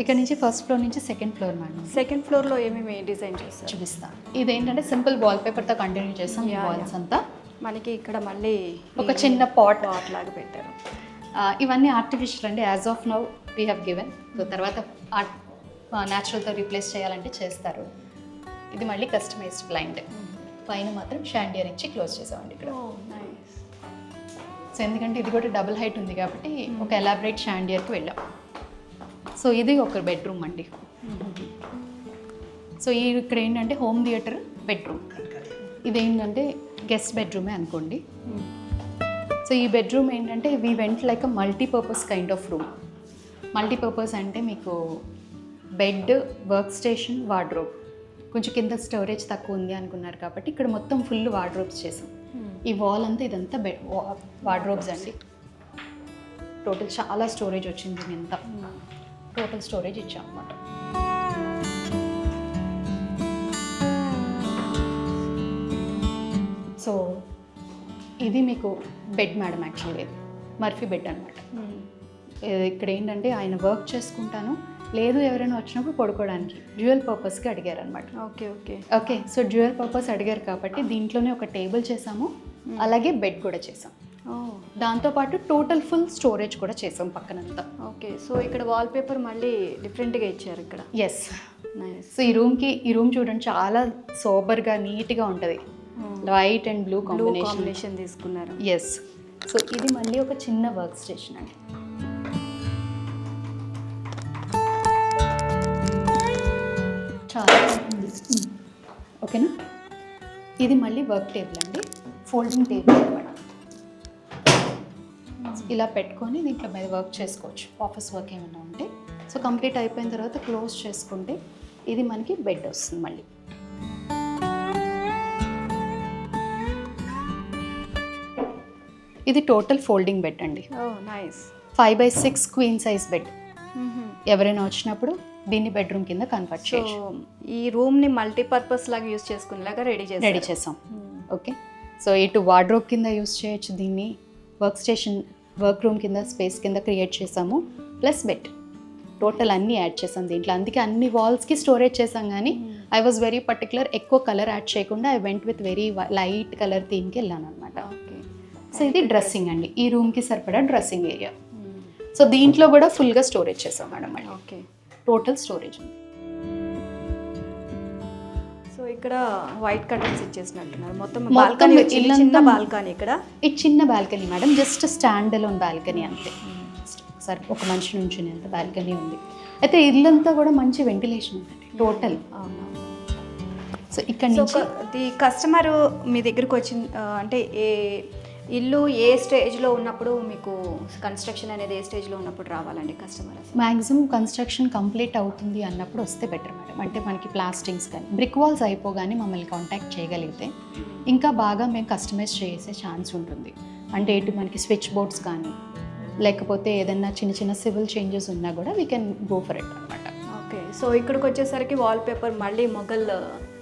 ఇక్కడ నుంచి first floor నుంచి సెకండ్ ఫ్లోర్ మేడం సెకండ్ ఫ్లోర్లో ఏమేమి డిజైన్ చేస్తారు చూపిస్తా. ఇదేంటంటే సింపుల్ వాల్ పేపర్తో కంటిన్యూ చేస్తాం వాల్స్ అంతా. మనకి ఇక్కడ మళ్ళీ ఒక చిన్న పాట్ పాట్ లాగా పెట్టారు. ఇవన్నీ ఆర్టిఫిషియల్ అండి. As of now we have given so తర్వాత ఆర్ట్ న్యాచురల్తో రీప్లేస్ చేయాలంటే చేస్తారు. ఇది మళ్ళీ కస్టమైజ్డ్ బ్లైండ్ పైన మాత్రం షాండియర్ ఇచ్చి క్లోజ్ చేసామండి ఇక్కడ. సో ఎందుకంటే ఇది కూడా డబుల్ హైట్ ఉంది కాబట్టి ఒక ఎలాబరేట్ షాండియర్కి వెళ్ళాం. సో ఇది ఒక బెడ్రూమ్ అండి. సో ఈ ఇక్కడ ఏంటంటే హోమ్ థియేటర్ బెడ్రూమ్. ఇదేంటంటే గెస్ట్ బెడ్రూమే అనుకోండి. సో ఈ బెడ్రూమ్ ఏంటంటే we went like a multipurpose kind of room. Multipurpose అంటే మీకు బెడ్ వర్క్ స్టేషన్ వార్డ్రోబ్. కొంచెం కింద స్టోరేజ్ తక్కువ ఉంది అనుకున్నారు కాబట్టి ఇక్కడ మొత్తం ఫుల్ వార్డ్రోబ్స్ చేసాం. ఈ వాల్ అంతా ఇదంతా బెడ్ వార్డ్రోబ్స్ అండి. టోటల్ చాలా స్టోరేజ్ వచ్చింది ఇంత టోటల్ స్టోరేజ్ ఇచ్చాం అన్నమాట సో ఇది మీకు బెడ్ మేడం యాక్చువల్గా ఇది. మర్ఫీ బెడ్ అనమాట ఇక్కడ ఏంటంటే ఆయన వర్క్ చేసుకుంటాను. లేదు ఎవరైనా వచ్చినప్పుడు పడుకోవడానికి. డ్యూయల్ పర్పస్కి అడిగారు అనమాట okay okay. Okay so dual purpose అడిగారు కాబట్టి దీంట్లోనే ఒక టేబుల్ చేసాము. అలాగే బెడ్ కూడా చేసాం. దాంతోపాటు టోటల్ ఫుల్ స్టోరేజ్ కూడా చేసాం పక్కనంతా. ఓకే సో ఇక్కడ వాల్ పేపర్ మళ్ళీ డిఫరెంట్గా ఇచ్చారు ఇక్కడ. ఎస్ సో ఈ రూమ్కి ఈ రూమ్ చూడండి చాలా సోబర్గా నీట్గా ఉంటుంది. వైట్ అండ్ బ్లూ కాంబినేషన్ తీసుకున్నారు. ఎస్ సో ఇది మళ్ళీ ఒక చిన్న వర్క్ స్టేషన్ అండి. చాలా ఓకేనా? ఇది మళ్ళీ వర్క్ టేబుల్ అండి. ఫోల్డింగ్ టేబుల్ అనమాట. ఇలా పెట్టుకొని దీంట్లో మీద వర్క్ చేసుకోవచ్చు. ఆఫీస్ వర్క్ ఏమైనా ఉంటే. సో కంప్లీట్ అయిపోయిన తర్వాత క్లోజ్ చేసుకుంటే ఇది మనకి బెడ్ వస్తుంది మళ్ళీ. ఇది టోటల్ ఫోల్డింగ్ బెడ్ అండి. ఓ nice five by six queen size bed ఎవరైనా వచ్చినప్పుడు దీన్ని బెడ్రూమ్ కింద కన్వర్ట్ చేయొచ్చు. ఈ రూమ్ని మల్టీపర్పస్ లాగా యూస్ చేసుకునేలాగా రెడీ చేసి రెడీ చేసాం ఓకే సో ఇటు వార్డ్రోబ్ కింద యూస్ చేయొచ్చు దీన్ని. వర్క్ స్టేషన్ వర్క్ రూమ్ కింద స్పేస్ కింద క్రియేట్ చేసాము. Plus bed. టోటల్ అన్నీ యాడ్ చేసాం దీంట్లో. అందుకే అన్ని వాల్స్కి స్టోరేజ్ చేసాం కానీ ఐ వాజ్ వెరీ పర్టికులర్ ఎక్కువ కలర్ యాడ్ చేయకుండా I went with very light colour థీమ్కి వెళ్ళాను అనమాట ఓకే సో ఇది డ్రెస్సింగ్ అండి. ఈ రూమ్కి సరిపడా డ్రెస్సింగ్ ఏరియా సో దీంట్లో కూడా ఫుల్గా స్టోరేజ్ చేసాం మేడం ఓకే టోటల్ స్టోరేజ్ ఉంది. ఇక్కడ వైట్ కర్టన్స్ ఇచ్చేసినట్టున్నారు. మొత్తం మొత్తం బాల్కనీ వచ్చింది చిన్న బాల్కనీ ఇక్కడ. ఇది చిన్న balcony madam just stand alone balcony అంతే. సరే ఒక మనిషి నుంచి అంత బాల్కనీ ఉంది. అయితే ఇల్లంతా కూడా మంచి వెంటిలేషన్ ఉందండి టోటల్ సో ఇక్కడ నుంచి ది కస్టమర్ మీ దగ్గరకు వచ్చిన ఆ, అంటే ఏ ఇల్లు ఏ స్టేజ్లో ఉన్నప్పుడు మీకు కన్స్ట్రక్షన్ అనేది ఏ స్టేజ్లో ఉన్నప్పుడు రావాలండి కస్టమర్ మ్యాక్సిమం కన్స్ట్రక్షన్ కంప్లీట్ అవుతుంది అన్నప్పుడు వస్తే బెటర్ మేడం అంటే మనకి ప్లాస్టింగ్స్ కానీ బ్రిక్ వాల్స్ అయిపోగానే మమ్మల్ని కాంటాక్ట్ చేయగలిగితే ఇంకా బాగా మేము కస్టమైజ్ చేసే ఛాన్స్ ఉంటుంది. అంటే ఇటు మనకి స్విచ్ బోర్డ్స్ కానీ లేకపోతే ఏదైనా చిన్న చిన్న సివిల్ చేంజెస్ ఉన్నా కూడా we can go for it అనమాట ఓకే సో ఇక్కడికి వచ్చేసరికి వాల్ పేపర్ మళ్ళీ మొఘల్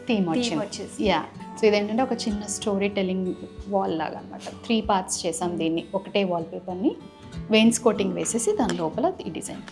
థీమ్ వచ్చేసి. యా సో ఇదేంటంటే ఒక చిన్న స్టోరీ టెల్లింగ్ వాల్ లాగా అనమాట త్రీ పార్ట్స్ చేసాం దీన్ని. ఒకటే వాల్పేపర్ని వెయిన్స్ కోటింగ్ వేసేసి దాని లోపల ఈ డిజైన్